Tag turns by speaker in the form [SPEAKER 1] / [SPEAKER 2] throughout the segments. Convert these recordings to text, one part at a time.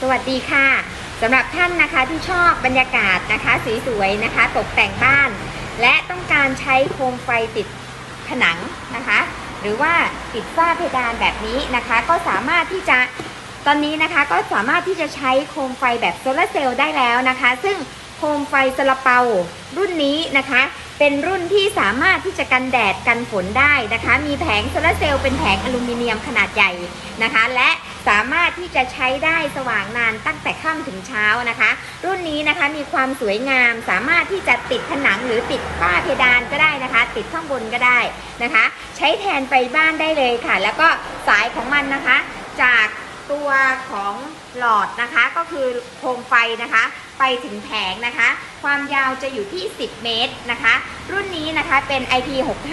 [SPEAKER 1] สวัสดีค่ะสำหรับท่านนะคะที่ชอบบรรยากาศนะคะสวยๆนะคะ ตกแต่งบ้าน และต้องการใช้โคมไฟติดผนังนะคะ หรือว่าติดฝ้าเพดานแบบนี้นะคะ ก็สามารถที่จะตอนนี้นะคะก็สามารถที่จะใช้โคมไฟแบบโซลาร์เซลล์ได้แล้วนะคะ ซึ่งโคมไฟซาลาเปารุ่นนี้นะคะ เป็นรุ่นที่สามารถที่จะกันแดดกันฝนได้นะคะ มีแผงโซลาร์เซลล์เป็นแผงอลูมิเนียมขนาดใหญ่นะคะ และ สามารถที่จะใช้ได้สว่างนานตั้งแต่ค่ำถึงเช้านะคะ รุ่นนี้นะคะมีความสวยงาม สามารถที่จะติดผนังหรือติดฝ้าเพดานก็ได้นะคะ ติดข้างบนก็ได้นะคะ ใช้แทนไปบ้านได้เลยค่ะ แล้วก็สายของมันนะคะ จาก ตัวของหลอดนะคะ ก็คือโคมไฟนะคะ ไปถึงแผงนะคะ ความยาวจะอยู่ที่ 10 เมตรนะคะ รุ่นนี้นะคะเป็น IP65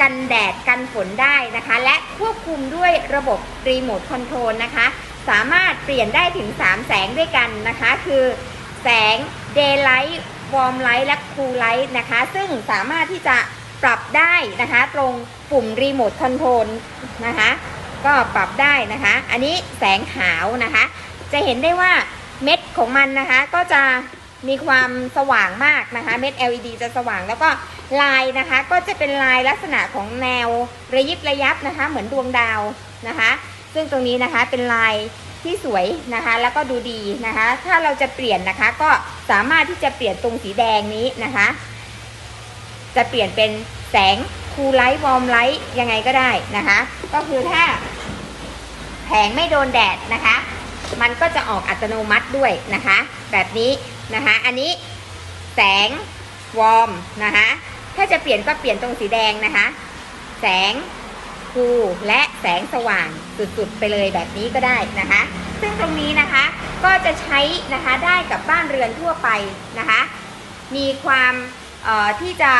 [SPEAKER 1] กันแดดกันฝนได้นะคะ และควบคุมด้วยระบบรีโมทคอนโทรลนะคะ สามารถเปลี่ยนได้ถึง 3 แสงด้วยกันนะคะ คือแสง Daylight Warm Light และ Cool Light นะคะ ซึ่งสามารถที่จะปรับได้นะคะ ตรงปุ่มรีโมทคอนโทรลนะคะ ก็ปรับได้นะคะ อันนี้แสงขาวนะคะ จะเห็นได้ว่าเม็ดของมันนะคะก็จะมีความสว่างมากนะคะ เม็ด LED จะสว่างแล้วก็ลายนะคะ ก็จะเป็นลายลักษณะของแนวระยิบระยับนะคะ เหมือนดวงดาวนะคะ ซึ่งตรงนี้นะคะเป็นลายที่สวยนะคะ แล้วก็ดูดีนะคะ ถ้าเราจะเปลี่ยนนะคะ ก็สามารถที่จะเปลี่ยนตรงสีแดงนี้นะคะ จะเปลี่ยนเป็นแสง คูลไลท์วอร์มไลท์ยังไงก็ได้นะคะ ก็คือถ้าแผงไม่โดนแดดนะคะ มันก็จะออกอัตโนมัติด้วยนะคะ แบบนี้นะคะ อันนี้แสงวอร์มนะคะ ถ้าจะเปลี่ยนก็เปลี่ยนตรงสีแดงนะคะ แสงคูลและแสงสว่างสุดๆไปเลยแบบนี้ก็ได้นะคะ ซึ่งตรงนี้นะคะก็จะใช้นะคะได้กับบ้านเรือนทั่วไปนะคะ มีความเอ่อที่จะ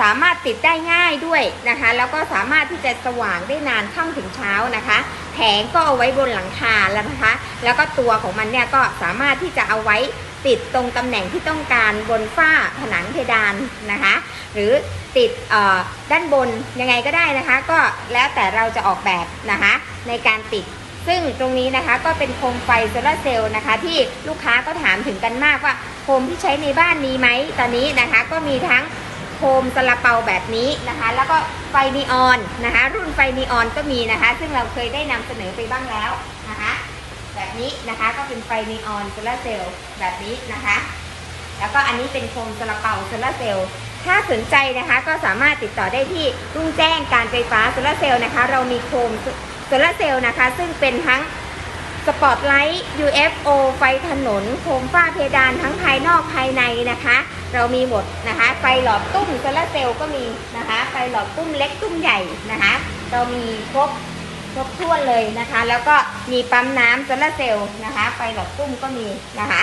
[SPEAKER 1] สามารถติดได้ง่ายด้วยนะคะ แล้วก็สามารถที่จะสว่างได้นานค่ำถึงเช้านะคะแผงก็เอาไว้บนหลังคาแล้วนะคะ แล้วก็ตัวของมันเนี่ยก็สามารถที่จะเอาไว้ติดตรงตำแหน่งที่ต้องการบนฝ้าผนังเพดานนะคะ หรือติดเออด้านบนยังไงก็ได้นะคะ ก็แล้วแต่เราจะออกแบบนะคะ ในการติดซึ่งตรงนี้นะคะก็เป็นโคมไฟโซลาเซลล์นะคะ ที่ลูกค้าก็ถามถึงกันมากว่าโคมที่ใช้ในบ้านมีไหมตอนนี้นะคะ ก็มีทั้ง โคมสลาเปาแบบนี้นะคะ แล้วก็ไฟนีออนนะคะ รุ่นไฟนีออนก็มีนะคะ ซึ่งเราเคยได้นำเสนอไปบ้างแล้วนะคะ แบบนี้นะคะก็เป็นไฟนีออนโซลาเซลล์แบบนี้นะคะ แล้วก็อันนี้เป็นโคมสลาเปาโซลาเซลล์ถ้าสนใจนะคะก็สามารถติดต่อได้ที่รุ่งแจ้งการไฟฟ้าโซลาเซลล์นะคะ เรามีโคมโซลาเซลล์นะคะ ซึ่งเป็นทั้ง สปอตไลท์ UFO ไฟถนน โคมฝ้าเพดานทั้งภายนอกภายในนะคะ เรามีหมดนะคะ ไฟหลอดตุ้มโซลาร์เซลล์ก็มีนะคะ ไฟหลอดตุ้มเล็กตุ้มใหญ่นะคะ เรามีครบครบถ้วนเลยนะคะ แล้วก็มีปั๊มน้ำโซลาร์เซลล์นะคะ ไฟหลอดตุ้มก็มีนะคะ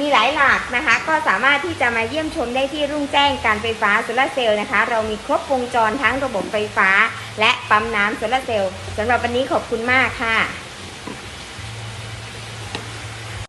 [SPEAKER 1] มีหลายหลากนะคะ ก็สามารถที่จะมาเยี่ยมชมได้ที่รุ่งแจ้งการไฟฟ้าโซลาร์เซลล์นะคะ เรามีครบวงจรทั้งระบบไฟฟ้า และปั๊มน้ำโซลาร์เซลล์สำหรับวันนี้ขอบคุณมากค่ะ